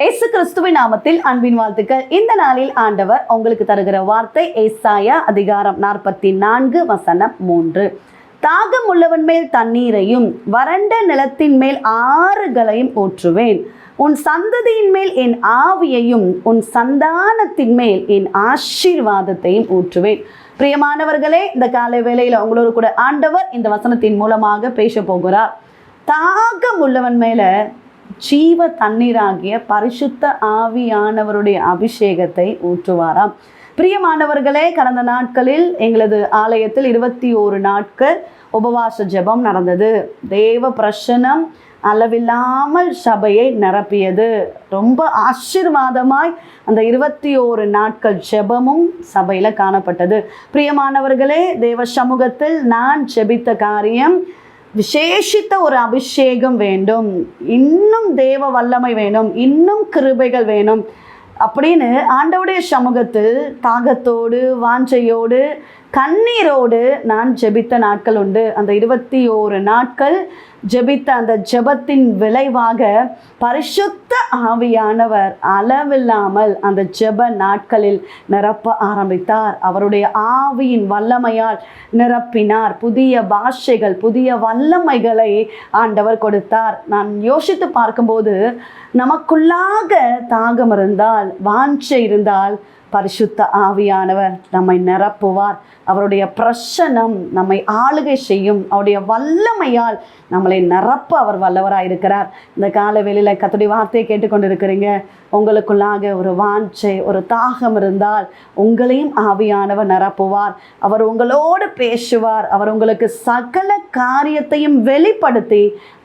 இயேசு கிறிஸ்துவின் நாமத்தில் அன்பின் வாழ்த்துக்கள். இந்த நாளில் ஆண்டவர் உங்களுக்கு தருகிற வார்த்தை ஏசாயா அதிகாரம் நாற்பத்தி நான்கு வசனம் மூன்று. தாகம் உள்ளவன் மேல் தண்ணீரையும் வறண்ட நிலத்தின் மேல் ஆறுகளையும் ஊற்றுவேன். உன் சந்ததியின் மேல் என் ஆவியையும் உன் சந்தானத்தின் மேல் என் ஆசீர்வாதத்தையும் ஊற்றுவேன். பிரியமானவர்களே இந்த காலை வேளையில் உங்களோடு கூட ஆண்டவர் இந்த வசனத்தின் மூலமாக பேச போகிறார். தாகம் உள்ளவன் மேலே ஜீவ தண்ணீராகிய பரிசுத்த ஆவியானவருடைய அபிஷேகத்தை ஊற்றுவாராம். பிரியமானவர்களே கடந்த நாட்களில் எங்களது ஆலயத்தில் இருபத்தி ஓரு நாட்கள் உபவாச ஜெபம் நடந்தது. தேவ பிரசனம் அளவில்லாமல் சபையை நிரப்பியது. ரொம்ப ஆசீர்வாதமாய் அந்த இருபத்தி ஓரு நாட்கள் ஜெபமும் சபையில் காணப்பட்டது. பிரியமானவர்களே தேவ சமூகத்தில் நான் ஜெபித்த காரியம் விசேஷித்த ஒரு அபிஷேகம் வேண்டும். இன்னும் தேவ வல்லமை வேணும். இன்னும் கிருபைகள் வேணும். அப்படின்னு ஆண்டவுடைய சமூகத்தில் தாகத்தோடு வாஞ்சையோடு கண்ணீரோடு நான் ஜெபித்த நாட்கள் உண்டு. அந்த இருபத்தி ஓரு நாட்கள் ஜெபித்த அந்த ஜெபத்தின் விளைவாக பரிசுத்த ஆவியானவர் அளவில்லாமல் அந்த ஜெப நாட்களில் நிரப்ப ஆரம்பித்தார். அவருடைய ஆவியின் வல்லமையால் நிரப்பினார். புதிய பாஷைகள் புதிய வல்லமைகளை ஆண்டவர் கொடுத்தார். நான் யோசித்து பார்க்கும்போது நமக்குள்ளாக தாகம் இருந்தால் வாஞ்சை இருந்தால் பரிசுத்த ஆவியானவர் நம்மை நிரப்புவார். அவருடைய பிரசனம் நம்மை ஆளுகை செய்யும். அவருடைய வல்லமையால் நம்மளை நிரப்ப அவர் வல்லவராக இருக்கிறார். இந்த கால வெளியில் கத்துடைய வார்த்தையை கேட்டுக்கொண்டிருக்கிறீங்க. உங்களுக்குள்ளாக ஒரு வாஞ்சை ஒரு தாகம் இருந்தால் உங்களையும் ஆவியானவர் நிரப்புவார். அவர் உங்களோடு பேசுவார். அவர் உங்களுக்கு சகல காரியத்தையும் வெளிப்படுத்தி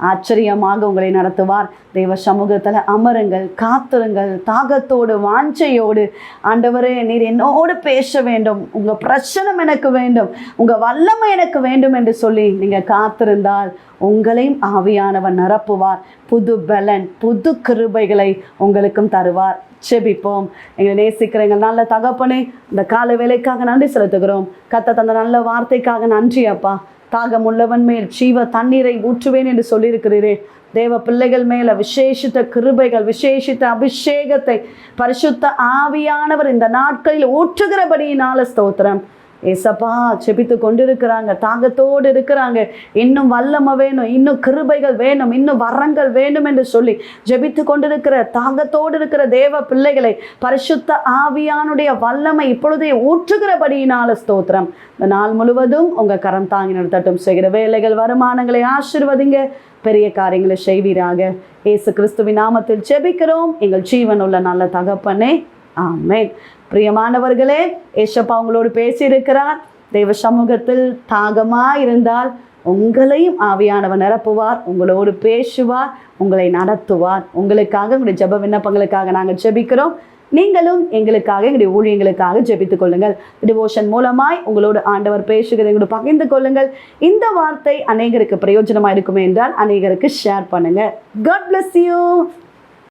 ஆச்சரியமாக உங்களை நடத்துவார். தெய்வ சமூகத்தில் அமருங்கள் காத்திருங்கள் தாகத்தோடு வாஞ்சையோடு ஆண்டவர் நீர் என்னோடு பேச வேண்டும். உங்கள் பிரச்சனை எனக்கு வேண்டும். உங்கள் வல்லமை எனக்கு வேண்டும் என்று சொல்லி நீங்கள் காத்திருந்தால் உங்களையும் ஆவியானவர் நிரப்புவார். புது பலன் புது கிருபைகளை உங்களுக்கும் தருவார். செபிப்போம் எங்களை நேசிக்கிற எங்கள் நல்ல தகப்பனே இந்த கால வேலைக்காக நன்றி செலுத்துகிறோம். கத்த தந்த நல்ல வார்த்தைக்காக நன்றி அப்பா. தாகம் உள்ளவன் மேல் ஜீவ தண்ணீரை ஊற்றுவேன் என்று சொல்லியிருக்கிறீரே. தேவ பிள்ளைகள் மேல விசேஷித்த கிருபைகள் விசேஷித்த அபிஷேகத்தை பரிசுத்த ஆவியானவர் இந்த நாட்களில் ஊற்றுகிறபடியினால ஸ்தோத்திரம். ஏசப்பா செபித்து கொண்டிருக்கிறாங்க தாகத்தோடு இருக்கிறாங்க. இன்னும் வல்லமை வேணும் இன்னும் கிருபைகள் வேணும் இன்னும் வரங்கள் வேணும் என்று சொல்லி ஜெபித்து கொண்டிருக்கிற தாகத்தோடு இருக்கிற தேவ பிள்ளைகளை பரிசுத்த ஆவியானுடைய வல்லமை இப்பொழுதே ஊற்றுகிறபடியினால ஸ்தோத்திரம். இந்த நாள் முழுவதும் உங்க கரம் தாங்கி நடத்தட்டும் செய்கிற வேலைகள் வருமானங்களை ஆசிர்வதிங்க. பெரிய காரியங்களை செய்வீராக. ஏசு கிறிஸ்துவின் நாமத்தில் ஜெபிக்கிறோம். எங்கள் ஜீவன் உள்ள நல்ல தகப்பனே. ஆமேன். பிரியமானவர்களே ஏசப்பா உங்களோடு பேசியிருக்கிறார். தெய்வ சமூகத்தில் தாகமாக இருந்தால் உங்களையும் ஆவியானவர் நிரப்புவார் உங்களோடு பேசுவார் உங்களை நடத்துவார். உங்களுக்காக உங்களுடைய ஜெப விண்ணப்பங்களுக்காக நாங்கள் ஜெபிக்கிறோம். நீங்களும் எங்களுக்காக எங்களுடைய ஊழியங்களுக்காக ஜெபித்துக் கொள்ளுங்கள். டிவோஷன் மூலமாய் உங்களோடு ஆண்டவர் பேசுகிறதை எங்களோட பகிர்ந்து கொள்ளுங்கள். இந்த வார்த்தை அநேகருக்கு பிரயோஜனமாக இருக்குமே என்றால் அநேகருக்கு ஷேர் பண்ணுங்கள் காட் பிளஸ் யூ